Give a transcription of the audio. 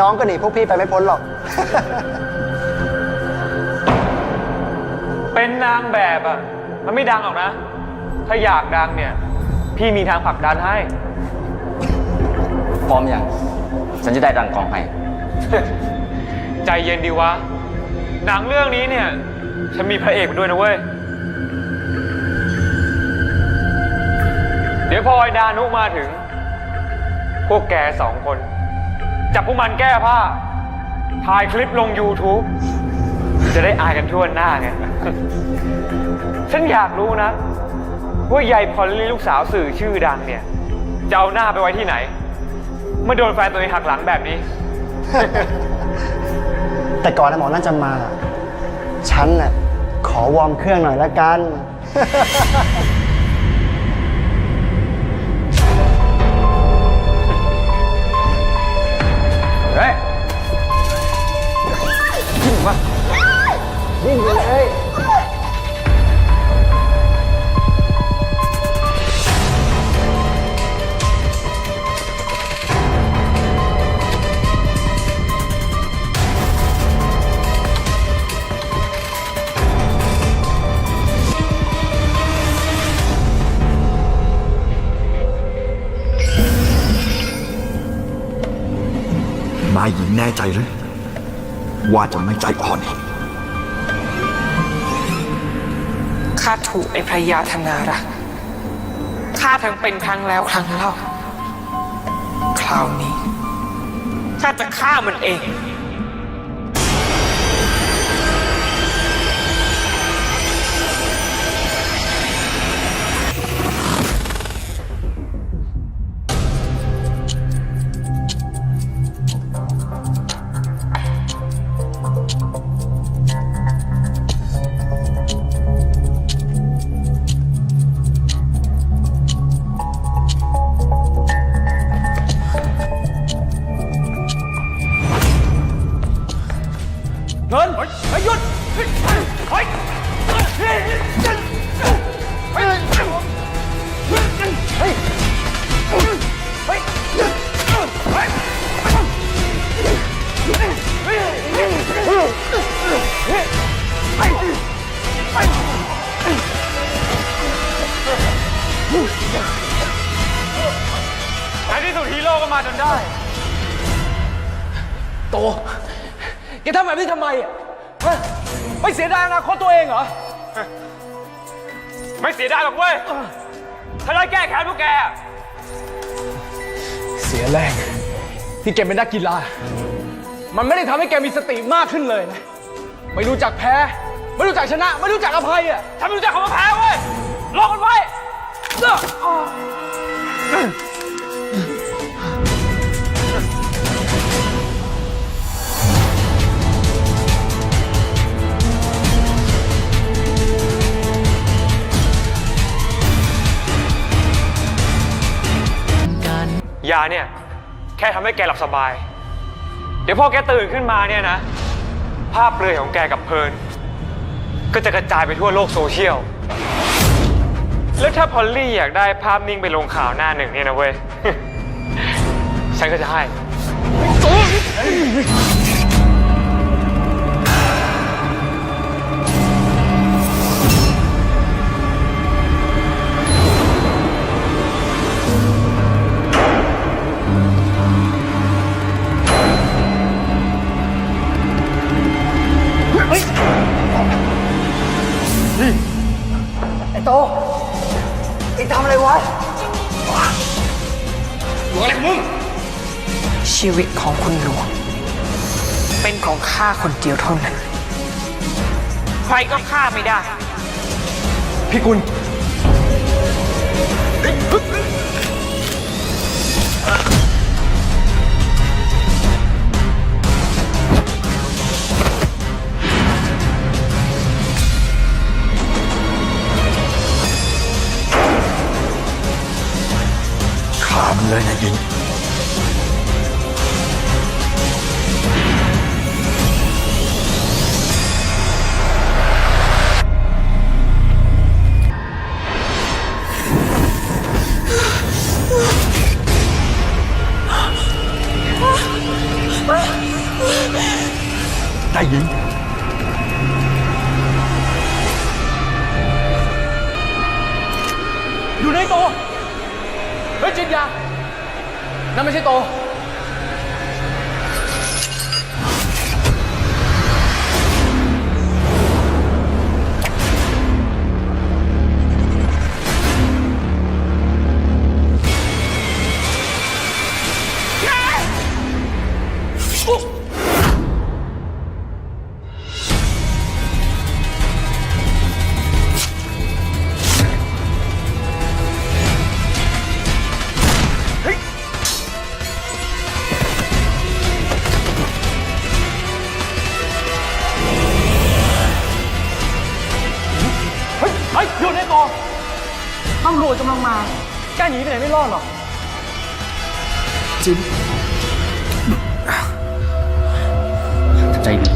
น้องก็หนีพวกพี่ไปไม่พ้นหรอก เป็นนางแบบอะ มันไม่ดังหรอกนะ ถ้าอยากดังเนี่ย พี่มีทางผลักดันให้ พร้อมยังฉันจะได้ดันกองให้ ใจเย็นดีวะ หนังเรื่องนี้เนี่ย ฉันมีพระเอกมาด้วยนะเว้ย เดี๋ยวพอไอ้ดานุมาถึง พวกแกสองคน จับพวกมันแก้ผ้า ถ่ายคลิปลง YouTube จะได้อายกันทั่วหน้าไง ฉันอยากรู้นะ ว่ายายพอลลี่ลูกสาวสื่อชื่อดังเนี่ย จะเอาหน้าไปไว้ที่ไหน เมื่อโดนแฟนตัวเองหักหลังแบบนี้ แต่ก่อนนะหมอนั่นจะมา ฉันน่ะขอวอร์มเครื่องหน่อยละกัน แน่ใจหรือว่าจะไม่ใจอ่อนอีกข้าถูกไอ้พระยาธนารักข้าทั้งเป็นครั้งแล้วครั้งเล่า คราวนี้ข้าจะฆ่ามันเอง เงินเฮ้ยหยุดเฮ้ยเฮ้ยเฮ้ยเฮ้ยเฮ้ยเฮ้ยในที่สุดฮีโร่ก็มาจนได้ โต แกทำแบบนี้ทำไมอะฮะไม่เสียดายอนาคตตัวเองเหรอ ไม่เสียดายหรอกเว้ย ถ้าได้แก้แค้นพวกแกอะเสียแรงที่แกเป็นนักกีฬา มันไม่ได้ทำให้แกมีสติมากขึ้นเลยนะ ไม่รู้จักแพ้ ไม่รู้จักชนะ ไม่รู้จักอภัยอะ ถ้าไม่รู้จักคำว่าแพ้เว้ยลองกันไว้เด้อ ยาเนี่ย แค่ทำให้แกหลับสบาย เดี๋ยวพอแกตื่นขึ้นมาเนี่ยนะ ภาพเปลือยของแกกับเพลิน ก็จะกระจายไปทั่วโลกโซเชียล แล้วถ้าพอลลี่อยากได้ภาพนิ่งไปลงข่าวหน้าหนึ่งเนี่ยนะเว้ย ฉันก็จะให้ ชีวิตของคุณหลวง เป็นของข้าคนเดียวเท่านั้น ใครก็ฆ่าไม่ได้ พี่กุล Trời là gì? Đại diện Yunito Ở trên nhà! นั่นไม่ใช่โต รวจกำลังมาแกหนีไปไหนไม่รอดหรอกจินใจดี